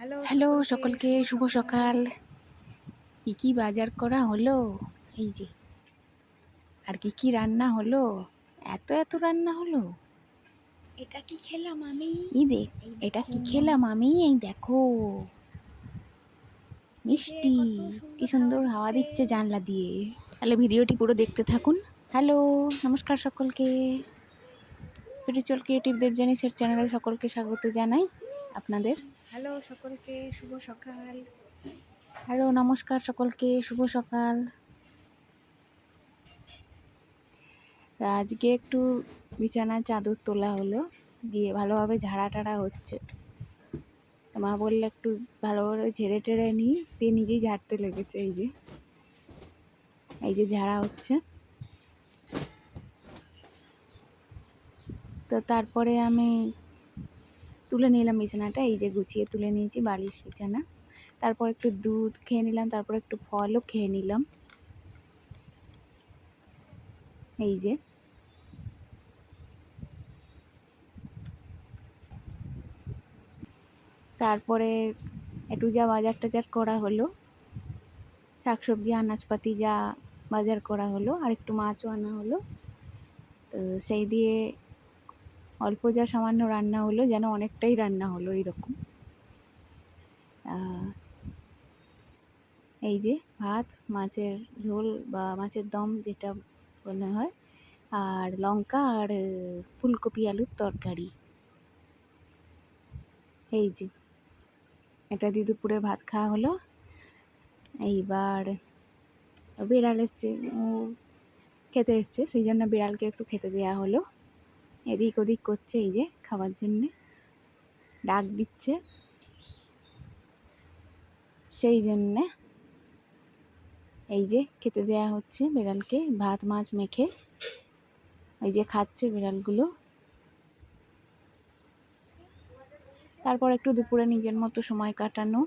Hello সকলকে শুভ সকাল। কি কি বাজার করা হলো? এই যে আর কি কি রান্না হলো? এত এত রান্না হলো? এটা কি খেলাম আমি? এই দেখ এটা কি খেলাম আমি? এই দেখো। মিষ্টি কি সুন্দর হাওয়া দিচ্ছে জানলা দিয়ে। তাহলে ভিডিওটি পুরো দেখতে থাকুন। হ্যালো নমস্কার সকলকে। স্পিরিচুয়াল ক্রিয়েটিভ দেবজানিসের চ্যানেলে সকলকে স্বাগত জানাই। আপনাদের? হ্যালো সকলকে শুভ সকাল। হ্যালো নমস্কার সকলকে শুভ সকাল। আজকে একটু বিছানার চাদর তোলা হলো দিয়ে ভালোভাবে ঝাড়া টাড়া হচ্ছে। তো মা বললে একটু ভালোভাবে ঝেড়ে টেড়ে নিই দিয়ে নিজেই ঝাড়তে লেগেছে এই যে। এই যে ঝাড়া হচ্ছে। তো তারপরে আমি তুলে নিলাম বিছানাটা, এই যে গুছিয়ে তুলে নিয়েছি বালিশ বিছানা। তারপর একটু দুধ খেয়ে নিলাম, তারপর একটু ফলও খেয়ে নিলাম। এই যে। তারপরে একটু যা বাজার টাজার করা হলো, শাকসবজি, আনাজপাতি যা বাজার করা হলো আর একটু মাছও আনা হলো। তো সেই দিয়ে অল্প যা সামান্য রান্না হলো, যেন অনেকটাই রান্না হলো এইরকম। এই যে ভাত, মাছের ঝোল বা মাছের দম যেটা বলা হয়, আর লঙ্কা আর ফুলকপি আলুর তরকারি। এই যে, এটা দিয়ে দুপুরে ভাত খাওয়া হলো। এইবার বিড়াল এসছে খেতে এসছে, সেই জন্য বিড়ালকে একটু খেতে দেওয়া হলো। এদিক ওদিক করছে এই যে খাবার জন্যে। ডাক দিচ্ছে। সেই জন্যে এই যে খেতে দেয়া হচ্ছে বিড়ালকে। ভাত, মাছ মেখে এই যে খাচ্ছে বিড়ালগুলো। তারপর একটু দুপুরে নিজের মতো সময় কাটানো।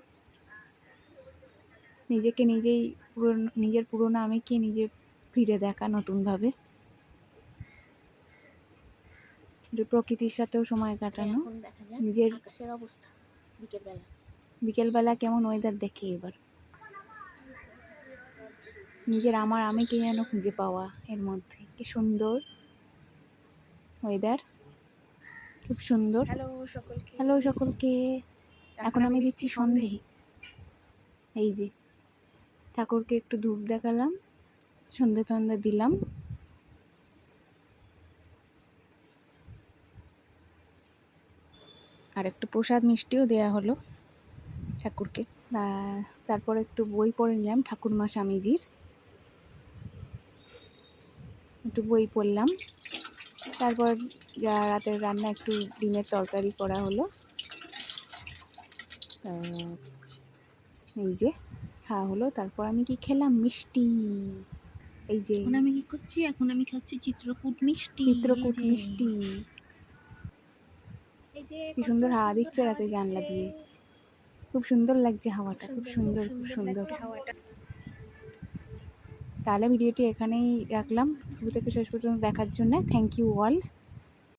নিজেকে নিজেই পুরনো, নিজের পুরোনো আমিকে নিজে ফিরে দেখা নতুনভাবে একটু প্রকৃতির সাথেও সময় কাটানো। নিজের আকাশের অবস্থা বিকেলবেলা। বিকেলবেলা কেমন ওয়েদার দেখি এবার। নিজের আমার আমিকে যেন খুঁজে পাওয়া এর মধ্যে। কি সুন্দর ওয়েদার খুব সুন্দর। হ্যালো সকলকে। হ্যালো সকলকে। এখন আমি দিচ্ছি সন্ধে। এই যে ঠাকুরকে একটু ধূপ দেখালাম। সন্ধে টন্ধে দিলাম। আর একটু প্রসাদ মিষ্টিও দেয়া হলো ঠাকুরকে। তারপর একটু বই পড়ে নিলাম ঠাকুরমা স্বামীজির। একটু বই পড়লাম। তারপর যা রাতের রান্না একটু ডিমের তরকারি করা হলো। তা এই যে খাওয়া হলো। তারপর আমি কি খেলাম? মিষ্টি। এই যে এখন আমি কি করছি? এখন আমি খাচ্ছি চিত্রকূট মিষ্টি। চিত্রকূট মিষ্টি। কি সুন্দর হাওয়া দিচ্ছে রাতে জানলা দিয়ে। খুব সুন্দর লাগছে হাওয়াটা খুব সুন্দর খুব সুন্দর তাহলে ভিডিওটি এখানেই রাখলাম। শুরু থেকে শেষ পর্যন্ত দেখার জন্য থ্যাংক ইউ অল